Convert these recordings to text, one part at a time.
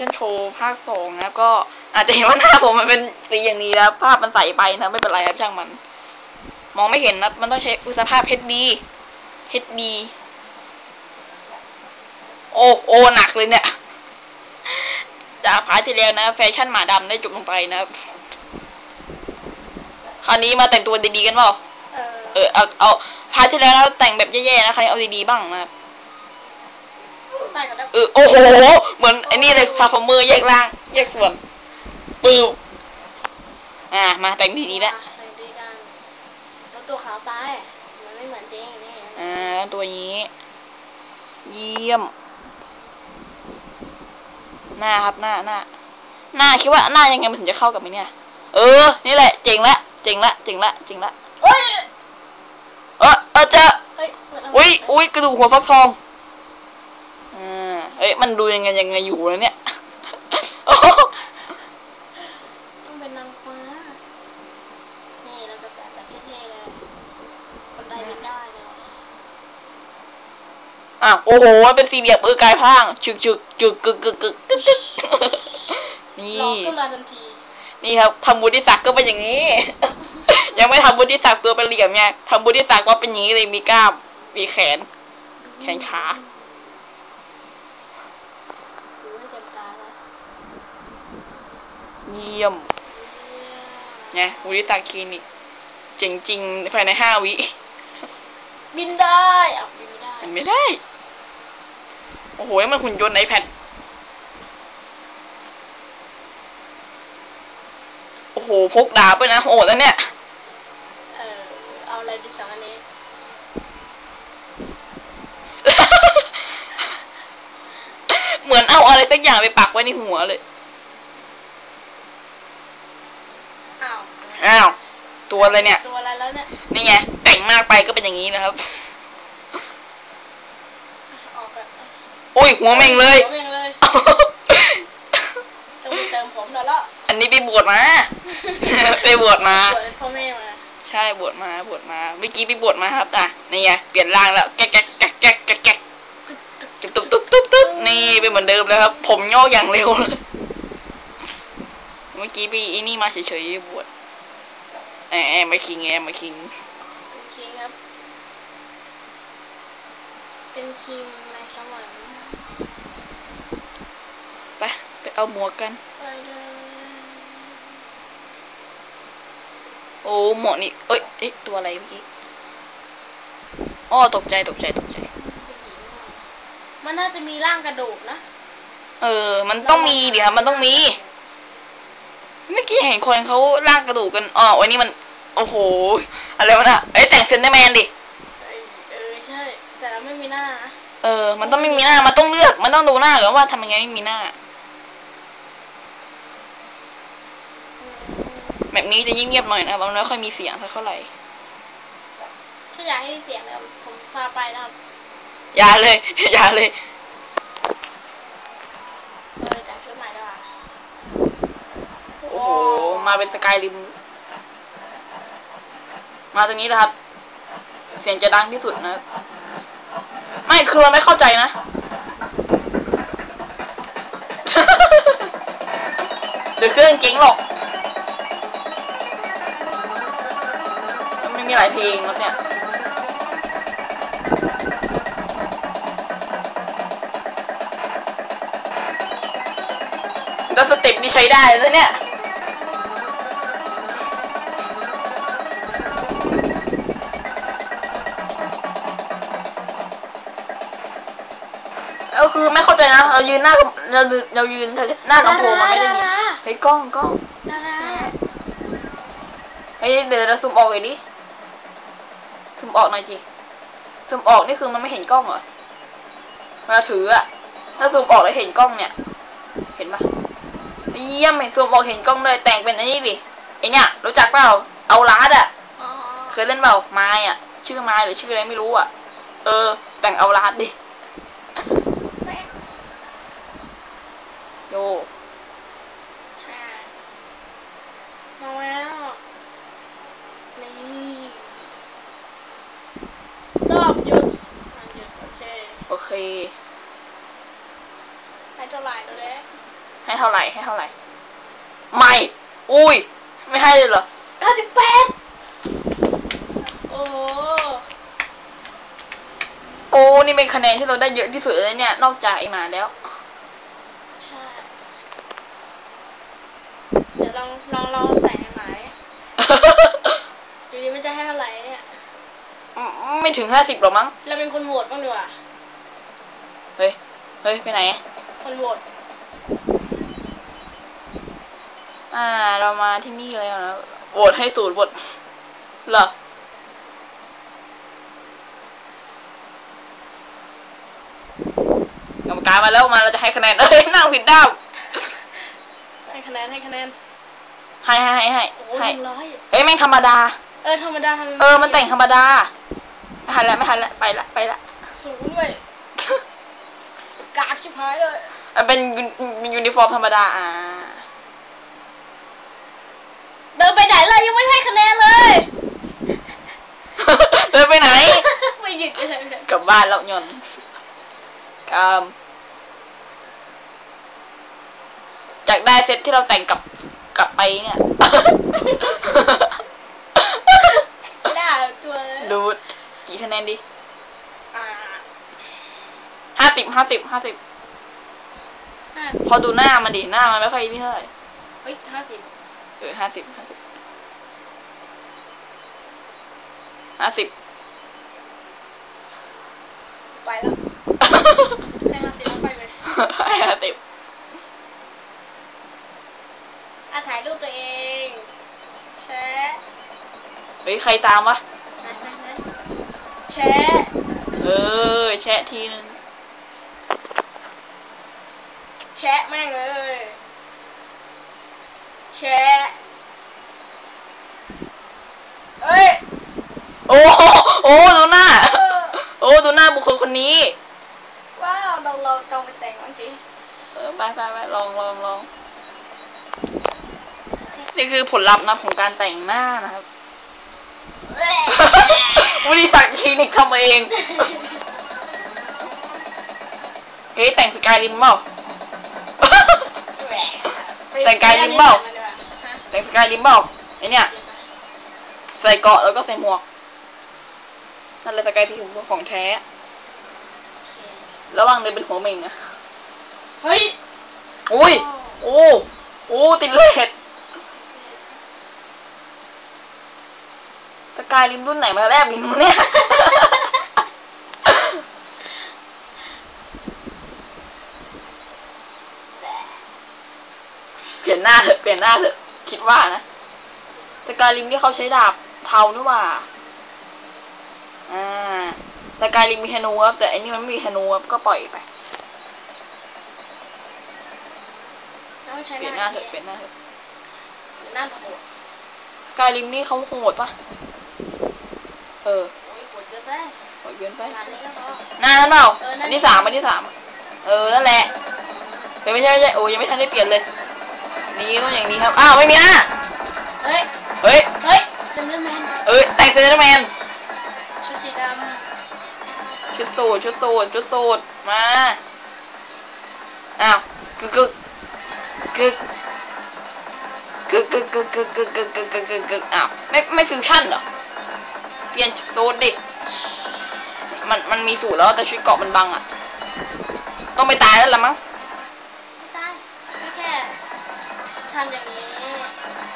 ฉันโชว์ภาคสองนะครับก็อาจจะเห็นว่าหน้าผมมันเป็นสีอย่างนี้แล้วภาพมันใสไปนะไม่เป็นไรครับช่างมัน มองไม่เห็นนะมันต้องใช้อุตสาภาพ HD HD โอ้โอ้หนักเลยเนี่ย จากพาร์ทที่แล้วนะ แฟชั่นหมาดำได้จบลงไปนะครับคราวนี้มาแต่งตัวดีๆกันเปล่าเออเออเอาเอาพาร์ทที่แล้วเราแต่งแบบแย่ๆนะคราวนี้เอาดีๆบ้างนะครับ ได้ก็ได้เออโอ้โหเหมือนไอ้นี่เลยพาฟอร์เมอร์แยกล่างแยกส่วนปืบอ่ามาแต่งดีๆแล้วใส่ดีกันแล้วตัวขาวไป มันไม่เหมือนจริงนี่อ่าตัวนี้ เยี่ยม หน้าครับหน้าหน้าหน้าคิดว่าหน้ายังไงมันถึงจะเข้ากับไอ้เนี่ย เออ นี่แหละ เจ๋งละ เจ๋งละ เจ๋งละ เจ๋งละเฮ้ยเออเออเจอเฮ้ยมันเาอุ้ยอุ้ยกระดูกหัวฟักทองอ่า เอ้ยมันดูยังไงยังไงอยู่แล้วเนี่ยโอ้โหต้องเป็นนางฟ้านี่เราจะแต่งแบบเท่ๆเลยคนใดบินได้เลยอะโอ้โหเป็นสี่เหลี่ยมเออกายพร่างชึกชึกจึกกึกกึกกึกตึ๊กตึ๊กนี่ลองขึ้นมาทันที นี่ครับทำบุญที่ศักดิ์ก็เป็นอย่างนี้ ยังไม่ทำบุญที่ศักดิ์ตัวเป็นเหลี่ยมไงทำบุญที่ศักดิ์ว่าเป็นอย่างนี้เลยมีกล้ามมีแขน แขนขา ดูให้เต็มตาแล้ว เยี่ยมไงบุญที่ศักดิ์คลินิกเจ๋งจริงภายในห้าวิ บินได้อ้าวบินไม่ได้มันไม่ได้ โอ้โหนี่มันหุ่นยนต์ไอแพดโอ้โห พกดาบไปนะ โหดแล้วเนี่ย เออเอาอะไรดูสองอันนี้ เหมือนเอาอะไรสักอย่างไปปักไว้ในหัวเลย อ้าว อ้าว ตัวอะไรเนี่ย ตัวอะไรแล้วเนี่ย นี่ไงแต่งมากไปก็เป็นอย่างนี้นะครับ ออกกันโอ้ยหัวเม่งเลย หัวเม่งเลยต้องไปเติมผมหน่อยละอันนี้ไปบวชมา ไปบวชมาสวยพ่อแม่มา ใช่บวชมาบวชมา เมื่อกี้ไปบวชมาครับอะนี่ไงเปลี่ยนร่างแล้วแก๊กแก๊กแก๊กแก๊กแก๊กแก๊กตุ๊บตุ๊บตุ๊บตุ๊บนี่เป็นเหมือนเดิมแล้วครับ ผมงอกอย่างเร็วเลย เมื่อกี้ไปอีนี่มาเฉยๆบวช แอมมาคิงแอมมาคิงเป็นคิงครับ เป็นคิงในสวรรค์ไปไปเอาหมวกกัน ไปเลยโอ้หมวกนี่เอ้ยเอ๊ะตัวอะไรเมื่อกี้อ้อตกใจตกใจตกใจ มันน่าจะมีร่างกระดูกนะ เออ มันต้องมีเดี๋ยวมันต้องมีเมื่อ กี้เห็นคนเขาลากกระดูกกันอ๋อวันนี้มัน โอ้โห อะไรวะน่ะเอ้ยแต่งเซนเดอร์แมนดิเออเออใช่ แต่เราไม่มีหน้านะเออ มันต้องไม่มีหน้า มันต้องเลือก มันต้องดูหน้าก่อนว่าทำยังไงไม่มีหน้า แบบนี้จะยิ่งเงียบหน่อยนะครับมันไม่ค่อยมีเสียงสักเท่าไหร่ ถ้าอยากให้เสียงเนี่ยผมพาไปนะครับ อย่าเลย อย่าเลย มาเป็นสกายริม มาตรงนี้นะครับ เสียงจะดังที่สุดนะครับไม่คือเราไม่เข้าใจนะ หรือเครื่องเก่งหรอกมันไม่มีหลายเพลงแล้วเนี่ยแล้วสเต็ปนี่ใช้ได้แล้วเนี่ย คือไม่เข้าใจนะ เรายืนหน้ากับเราเรายืนหน้าลำโพงมันไม่ได้ยินเฮ้ยกล้องกล้องดาราเฮ้ยเดี๋ยวเราซูมออกเลยดิซูมออกหน่อยจีซูมออกนี่คือมันไม่เห็นกล้องเหรอเวลาถืออะถ้าซูมออกแล้วเห็นกล้องเนี่ย เห็นปะเยี่ยมเห็นซูมออกเห็นกล้องเลยแต่งเป็นอันนี้ดิไอเนี่ยรู้จักเปล่าเอาลาดอะอ๋อเคยเล่นเปล่าไม้อะชื่อไม้หรือชื่ออะไรไม่รู้อะเออแต่งเอาลาดดิ โยอ่ามาแล้วนี่ stop หยุดอะหยุดโอเคโอเค ให้เท่าไหร่ตัวเล็กให้เท่าไหร่ให้เท่าไหร่ ไม่ อุ้ย ไม่ให้เลยเหรอเก้าสิบแปดโอ้โหโอ้นี่เป็นคะแนนที่เราได้เยอะที่สุดเลยเนี่ย นอกจากไอ้หมาแล้ว ใช่ เดี๋ยวล องลองลองแต่งหมายดูดิมันจะให้เท่าไหร่เนี่ยไม่ถึงห้าสิบหรอกมั้ง เราเป็นคนโหวตบ้างดีกว่า เฮ้ย เฮ้ย ไปไหน คนโหวต อ่า เรามาที่นี่แล้วนะ โหวตให้ศูนย์โหวตเหรอกรรมการมาแล้วมาเราจะให้คะแนนเอ้ยนั่งผิดด้ามให้คะแนนให้คะแนน ให้ให้ให้ให้โอ้ให้หนึ่งร้อยเอ้ยแม่งธรรมดา เออธรรมดาทำไเออ มันแต่งธรรมดาไม่ทันแล้วไม่ทันแล้วไปละไปละสูงด้วยกากชิบหายเลยมันเป็นยูเป็นยูนิฟอร์มธรรมดาอ่าเดินไปไหนเลยยังไม่ให้คะแนนเลยเดินไปไหนไม่หยุดเลยไม่ได้กลับบ้านแล้วยนต์กามจากได้เซตที่เราแต่งกลับ กลับไปเนี่ย ไม่ได้ตัวเลยดูกี่คะแนนดีอ่าห้าสิบห้าสิบห้าสิบห้าพอดูหน้ามันดิหน้ามันไม่ค่อยนี่เท่าไหร่เฮ้ยห้าสิบเออห้าสิบห้าสิบห้าสิบไปแล้ว ให้ห้าสิบแล้วไปไหม ห้าสิบ อะถ่ายรูปตัวเองแชะเฮ้ยใครตามวะนะนะนะแชะเออ แชะทีนึง แชะแม่งเลยแชะเอ้ยโอ้โหโอ้ดูหน้า เออโอ้ดูหน้าบุคคลคนนี้ ว้าวเราเราเราไปแต่งบ้างสิ เออไปไปไปลองลองลอง นี่คือผลลัพธ์นะของการแต่งหน้านะครับวิธีสักคลินิกทำเอง เฮ้ยแต่งสกายริมเปล่า แต่งกายลิ้นเปล่า แต่งสกายริมเปล่าไอเนี่ย ใส่เกราะแล้วก็ใส่หมวก นั่นเลยสกายที่ถึงของแท้ ระวังเลยเป็นหัวเหม่งอะเฮ้ย อุ้ย โอ้ โอ้ ติดเลด กายริมรุ่นไหนมาแลบลิ้นวะเนี่ย เปลี่ยนหน้าเถอะเปลี่ยนหน้าเถอะคิดว่านะสกายริมที่เขาใช้ดาบเทานี่หว่าอ่าสกายริมมีธนูครับแต่อันนี้มันไม่มีธนูครับก็ปล่อยไปต้องใช้เปลี่ยนหน้าเถอะเปลี่ยนหน้าเถอะหน้าโหดสกายริมนี่เขาโหดปะ เออโอ้ยโหดเยอะได้โหดเกินไปงานนี้ก็พอ หน้านั้นเปล่าเออนั่น อันที่สามอันที่สามเออนั่นแหละเฮ้ยไม่ใช่ไม่ใช่โอ้ยังไม่ทันได้เปลี่ยนเลยนี่ต้องอย่างนี้ครับอ้าวไม่มีหน้าเฮ้ย เฮ้ยเฮ้ยเซนเดอร์แมนเอ้ยแต่งเซนเตอร์แมนชุดสีดชุดสูทชุดสูทชุดสูทมาอ้าวกึกกึกกึกกึกกึกกึกกึกกึกกึกกึกกึกกึกกึกอ้าวไม่ไม่ฟิวชั่นเหรอ เปลี่ยนสูทดิ มันมันมีสูตรแล้วแต่ชุดเกราะมันบังอะ ต้องไปตายแล้วละมั้งำไม่ได้ไม่แค่ทำอย่างนี้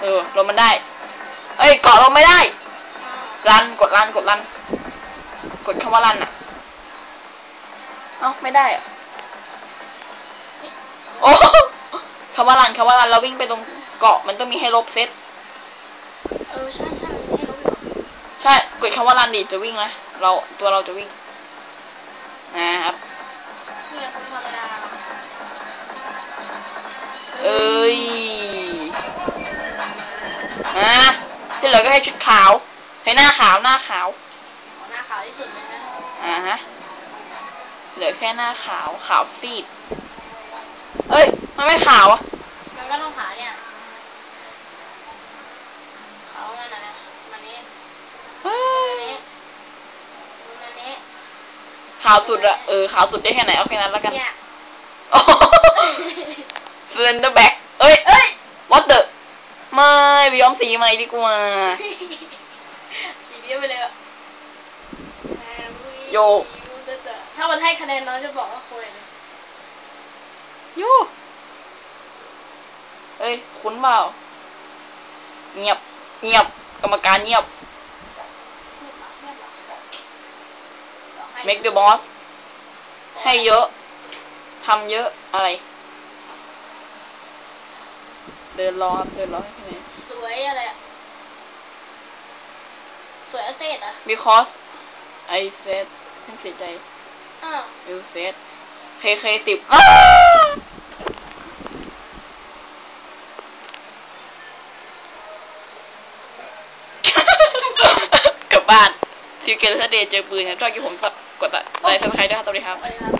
เออลงมันได้ เอ้ยเกาะลงไม่ได้รันกดรันกดรันกดคำว่ารันอะเอ้าไม่ได้อะโอ้คำว่ารันคำว่ารันเราวิ่งไปตรงเกาะมันต้องมีให้ลบเซตเออใช่ใช่ไม่รู้อยู่ ใช่กดคำว่ารันดิจะวิ่งนะเราตัวเราจะวิ่งนะครับนี่คนธรรมดาเอ้ยฮะที่เหลือก็ให้ชุดขาว ให้หน้าขาวหน้าขาวหน้าขาวที่สุดเลยนะอ่าฮะเหลือแค่หน้าขาวขาวซีดเอ้ยมันไม่ขาวอะ มันก็ต้องขาวเนี่ยขาวมันนะมันนี้ เฮ้ มัน ย นี้มันนี้ ขาวสุดอะเออขาวสุดได้แค่ไหนเอาแค่นั้นแล้วกันเนี่ยโอ้โหแสดเลนเดอร์แบ็กเอ้ยเอ้ย what the ไม่ไปย้อมสีใหม่ดีกว่าสีเดียวไปเลยอะโย ถ้ามันให้คะแนนน้องจะบอกว่าโคยเลยโยเอ้ย คุ้นเปล่า เงียบ เงียบ กรรมการเงียบ make the boss ให้เยอะทำเยอะอะไร เดินรอครับเดินรอให้คะแนนสวยอะไรอะสวยอาเซตอะ because I said ฉันเสียใจ อ้าว you said KK สิบ กลับบ้านทิวเกอร์เดย์เจอปืนกันชอบกี่ผมกดไลค์ซับสไครต์ด้วยครับสวัสดีครับสวัสดีครับ